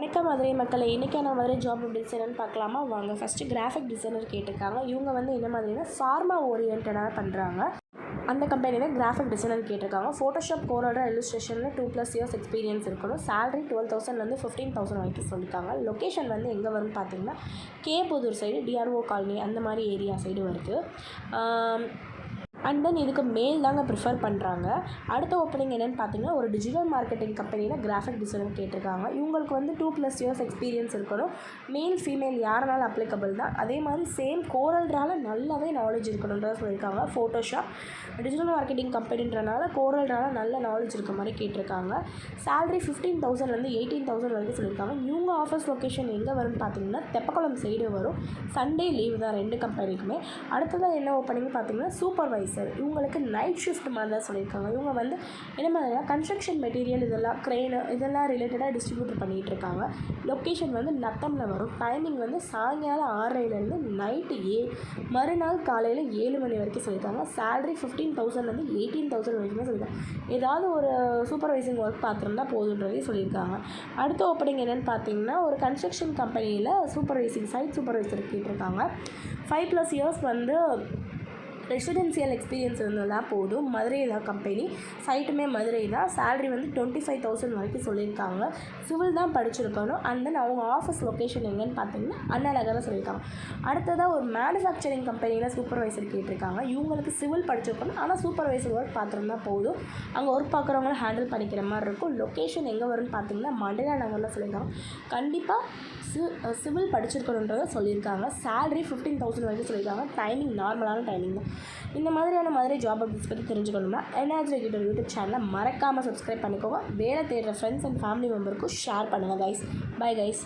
வணக்கம் மதுரை மக்களை. இன்றைக்கான மதுரை ஜாப் அப்டேட்ஸ் பார்க்கலாமா? வாங்க ஃபஸ்ட்டு கிராஃபிக் டிசைனர் கேட்டிருக்காங்க. இவங்க வந்து என்ன மாதிரினா ஃபார்மா ஓரியன்டாக பண்ணுறாங்க அந்த கம்பெனியில் கிராஃபிக் டிசைனர் கேட்டிருக்காங்க. ஃபோட்டோஷாப் கோரோட இல்லுஸ்ட்ரேஷனில் டூ ப்ளஸ் இயர்ஸ் எக்ஸ்பீரியன்ஸ் இருக்கணும். சேலரி டுவெல் தௌசண்ட்லேருந்து ஃபிஃப்டீன் தௌசண்ட் வரைக்கும் சொல்லியிருக்காங்க. லொக்கேஷன் வந்து எங்கே வரும்னு பார்த்தீங்கன்னா கேபுதூர் சைடு டிஆர்ஓ காலனி அந்த மாதிரி ஏரியா சைடு வருது. அண்ட் தென் இதுக்கு மேல் தாங்க ப்ரிஃபர் பண்ணுறாங்க அடுத்த ஓப்பனிங் என்னென்னு பார்த்தீங்கன்னா ஒரு டிஜிட்டல் மார்க்கெட்டிங் கம்பெனியில் கிராஃபிக் டிசைனர் கேட்டிருக்காங்க. இவங்களுக்கு வந்து டூ ப்ளஸ் இயர்ஸ் எக்ஸ்பீரியன்ஸ் இருக்கணும். மேல் ஃபீமேல் யாருனாலும் அப்ளிகபிள் தான். அதே மாதிரி சேம் கோரல்ட்ரால நல்லாவே நாலேஜ் இருக்கணுன்றத சொல்லியிருக்காங்க. ஃபோட்டோஷாப் டிஜிட்டல் மார்க்கெட்டிங் கம்பெனின்றனால கோரல்ட்ரால நல்ல நாலேஜ் இருக்க மாதிரி கேட்டிருக்காங்க. சேலரி ஃபிஃப்டீன் தௌசண்ட்லேருந்து எயிட்டீன் தௌசண்ட் வரைக்கும் சொல்லியிருக்காங்க. இவங்க ஆஃபீஸ் லொக்கேஷன் எங்கே வரும்னு பார்த்தீங்கன்னா தெப்பக்குளம் சைடு வரும். சண்டே லீவ் தான் ரெண்டு கம்பெனிக்குமே அடுத்ததாக என்ன ஓப்பனிங் பார்த்தீங்கன்னா சூப்பர்வைஸ் ஆஃபீஸர் இவங்களுக்கு நைட் ஷிஃப்ட் மாதிரி தான் சொல்லியிருக்காங்க. இவங்க வந்து என்ன மாதிரினா கன்ஸ்ட்ரக்ஷன் மெட்டீரியல் இதெல்லாம் க்ரெயின் இதெல்லாம் ரிலேட்டடாக டிஸ்ட்ரிபியூட் பண்ணிகிட்டு இருக்காங்க. லொக்கேஷன் வந்து நத்தமில் வரும். டைமிங் வந்து சாயங்காலம் ஆறரைலேருந்து நைட்டு ஏ மறுநாள் காலையில் ஏழு மணி வரைக்கும் சொல்லியிருக்காங்க. சேலரி ஃபிஃப்டீன் தௌசண்ட்லேருந்து எயிட்டீன் தௌசண்ட் வரைக்குமே சொல்லியிருக்காங்க. ஏதாவது ஒரு சூப்பர்வைசிங் ஒர்க் பார்த்துருந்தா போதுன்றதையும் சொல்லியிருக்காங்க. அடுத்த ஓப்பனிங் என்னென்னு பார்த்தீங்கன்னா ஒரு கன்ஸ்ட்ரக்ஷன் கம்பெனியில் சூப்பர்வைசிங் சைட் சூப்பர்வைசர் கேட்டிருக்காங்க. ஃபைவ் ப்ளஸ் இயர்ஸ் வந்து ரெசிடென்சியல் எக்ஸ்பீரியன்ஸ் இருந்தால் போதும். மதுரை தான் கம்பெனி? சைட்டுமே மதுரை தான் சேலரி வந்து டுவெண்ட்டி ஃபைவ் தௌசண்ட் வரைக்கும் சொல்லியிருக்காங்க. சிவில் தான் படிச்சிருக்கணும். அண்ட் தென் அவங்க ஆஃபீஸ் லொக்கேஷன் எங்கேன்னு பார்த்தீங்கன்னா அண்ணா நகரில் சொல்லியிருக்காங்க. அடுத்ததாக ஒரு மேனுஃபேக்சரிங் கம்பெனியில் சூப்பர்வைசர் கேட்டிருக்காங்க. இவங்களுக்கு சிவில் படிச்சிருக்கணும். ஆனால் சூப்பர்வைசர் ஒர்க் பார்த்துருந்தா போதும். அங்கே ஒர்க் பார்க்குறவங்கள ஹேண்டில் பண்ணிக்கிற மாதிரி இருக்கும். லொக்கேஷன் எங்கே வரும்னு பார்த்தீங்கன்னா மண்டலா நகரில் சொல்லியிருக்காங்க. கண்டிப்பாக சி சிவில் படிச்சிருக்கணுன்றதை சொல்லியிருக்காங்க. சேலரி ஃபிஃப்டீன் தௌசண்ட் வரைக்கும் சொல்லியிருக்காங்க. டைமிங் நார்மலான டைமிங் தான். இந்த மாதிரியான மதுரை ஜாப் அப்டேட்ஸ் பற்றி தெரிஞ்சுக்கணும்னா என்ஆர்ஜி ரெகுலர் யூடியூப் சேனலை மறக்காமல் சப்ஸ்கிரைப் பண்ணிக்கோங்க. வேலை தேடுற ஃப்ரெண்ட்ஸ் அண்ட் ஃபேமிலி மெம்பருக்கும் ஷேர் பண்ணுங்கள் கைஸ் பை கைஸ்